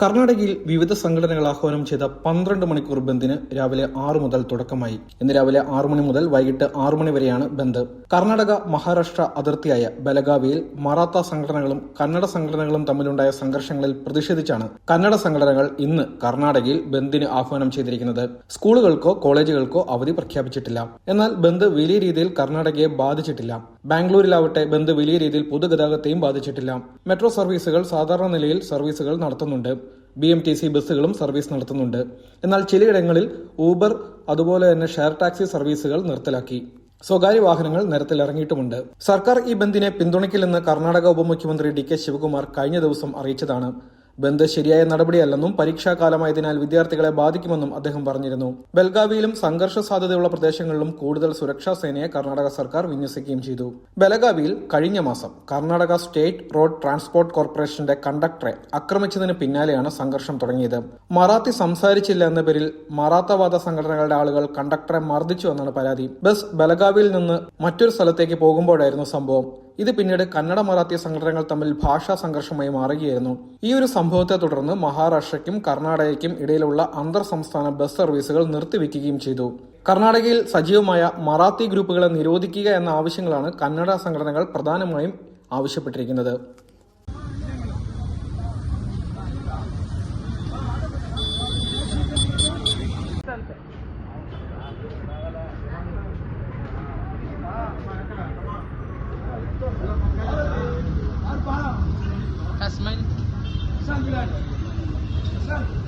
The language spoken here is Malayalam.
കർണാടകയിൽ വിവിധ സംഘടനകൾ ആഹ്വാനം ചെയ്ത പന്ത്രണ്ട് മണിക്കൂർ ബന്ദിന് രാവിലെ ആറു മുതൽ തുടക്കമായി. ഇന്ന് രാവിലെ ആറു മണി മുതൽ വൈകിട്ട് ആറു മണി വരെയാണ് ബന്ദ്. കർണാടക മഹാരാഷ്ട്ര അതിർത്തിയായ ബലഗാവിയിൽ മറാത്ത സംഘടനകളും കന്നഡ സംഘടനകളും തമ്മിലുണ്ടായ സംഘർഷങ്ങളിൽ പ്രതിഷേധിച്ചാണ് കന്നഡ സംഘടനകൾ ഇന്ന് കർണാടകയിൽ ബന്ദിന് ആഹ്വാനം ചെയ്തിരിക്കുന്നത്. സ്കൂളുകൾക്കോ കോളേജുകൾക്കോ അവധി പ്രഖ്യാപിച്ചിട്ടില്ല. എന്നാൽ ബന്ദ് വലിയ രീതിയിൽ കർണാടകയെ ബാധിച്ചിട്ടില്ല. ബാംഗ്ലൂരിലാവട്ടെ ബന്ദ് വലിയ രീതിയിൽ പൊതുഗതാഗതത്തെയും ബാധിച്ചിട്ടില്ല. മെട്രോ സർവീസുകൾ സാധാരണ നിലയിൽ സർവീസുകൾ നടത്തുന്നുണ്ട്. ബി എം ടി സി ബസ്സുകളും സർവീസ് നടത്തുന്നുണ്ട്. എന്നാൽ ചിലയിടങ്ങളിൽ ഊബർ അതുപോലെ തന്നെ ഷെയർ ടാക്സി സർവീസുകൾ നിർത്തലാക്കി. സ്വകാര്യ വാഹനങ്ങൾ നിരത്തിലിറങ്ങിയിട്ടുമുണ്ട് സർക്കാർ ഈ ബന്ദിനെ പിന്തുണയ്ക്കില്ലെന്ന് കർണാടക ഉപമുഖ്യമന്ത്രി ഡി കെ ശിവകുമാർ കഴിഞ്ഞ ദിവസം അറിയിച്ചതാണ്. ബന്ദ് ശരിയായ നടപടിയല്ലെന്നും പരീക്ഷാകാലമായതിനാൽ വിദ്യാർത്ഥികളെ ബാധിക്കുമെന്നും അദ്ദേഹം പറഞ്ഞിരുന്നു. ബൽഗാവിയിലും സംഘർഷ സാധ്യതയുള്ള പ്രദേശങ്ങളിലും കൂടുതൽ സുരക്ഷാ സേനയെ കർണാടക സർക്കാർ വിന്യസിക്കുകയും ചെയ്തു. ബലഗാവിയിൽ കഴിഞ്ഞ മാസം കർണാടക സ്റ്റേറ്റ് റോഡ് ട്രാൻസ്പോർട്ട് കോർപ്പറേഷന്റെ കണ്ടക്ടറെ ആക്രമിച്ചതിന് പിന്നാലെയാണ് സംഘർഷം തുടങ്ങിയത്. മറാത്തി സംസാരിച്ചില്ല എന്ന പേരിൽ മറാത്തവാദ സംഘടനകളുടെ ആളുകൾ കണ്ടക്ടറെ മർദ്ദിച്ചു എന്നാണ് പരാതി. ബസ് ബലഗാവിയിൽ നിന്ന് മറ്റൊരു സ്ഥലത്തേക്ക് പോകുമ്പോഴായിരുന്നു സംഭവം. ഇത് പിന്നീട് കന്നഡ മറാത്തി സംഘടനകൾ തമ്മിൽ ഭാഷാ സംഘർഷമായി മാറുകയായിരുന്നു. ഈ ഒരു സംഭവത്തെ തുടർന്ന് മഹാരാഷ്ട്രയ്ക്കും കർണാടകയ്ക്കും ഇടയിലുള്ള അന്തർ സംസ്ഥാന ബസ് സർവീസുകൾ നിർത്തിവെക്കുകയും ചെയ്തു. കർണാടകയിൽ സജീവമായ മറാത്തി ഗ്രൂപ്പുകളെ നിരോധിക്കുക എന്ന ആവശ്യങ്ങളാണ് കന്നഡ സംഘടനകൾ പ്രധാനമായും ആവശ്യപ്പെട്ടിരിക്കുന്നത്. اسماعيل سلام